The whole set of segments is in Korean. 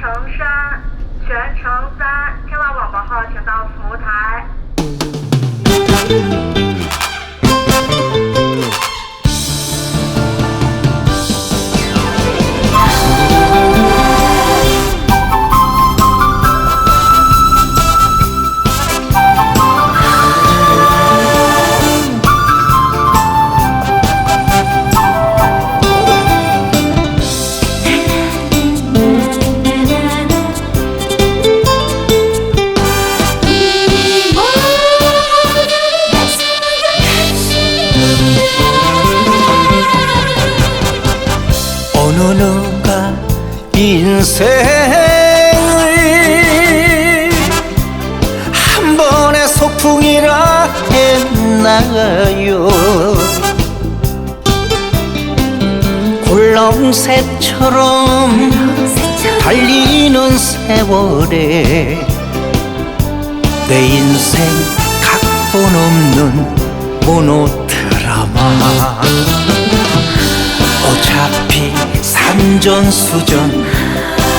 程三，全程三，听完广播后请到服务台。 어느 누가 인생을 한 번의 소풍이라 했나요. 굴렁새처럼 달리는 세월에 내 인생 각본 없는 모노드라마 전수전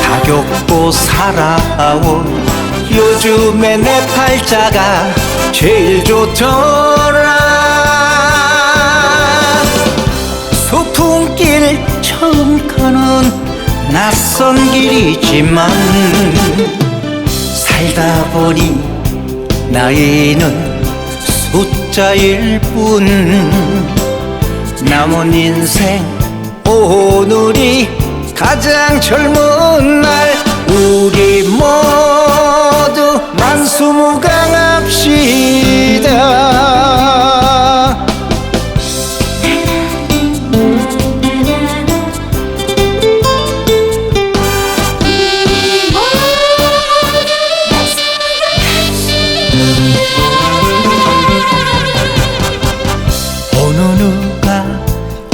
다 겪고 살아온 요즘에 내 팔자가 제일 좋더라. 소풍길 처음 가는 낯선 길이지만 살다 보니 나이는 숫자일 뿐. 남은 인생 오늘이 가장 젊은 날 우리 모두 만수무강합시다.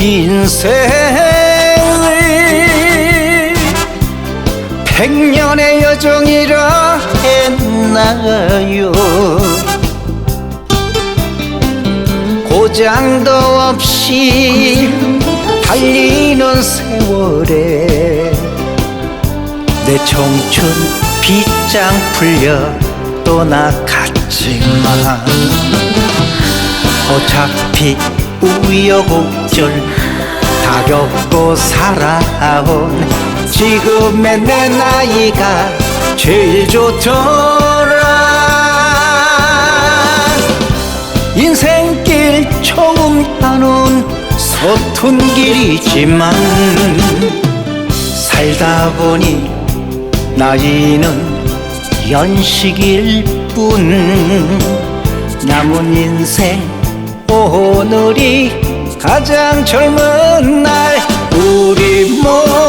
인생 백년의 여정이라 했나요? 고장도 없이 달리는 세월에 내 청춘 빗장 풀려 떠나갔지만 어차피 우여곡절 다 겪고 살아온 지금의 내 나이가 제일 좋더라. 인생길 처음 가는 서툰 길이지만 살다 보니 나이는 연식일 뿐. 남은 인생 오늘이 가장 젊은 날. 우리 모두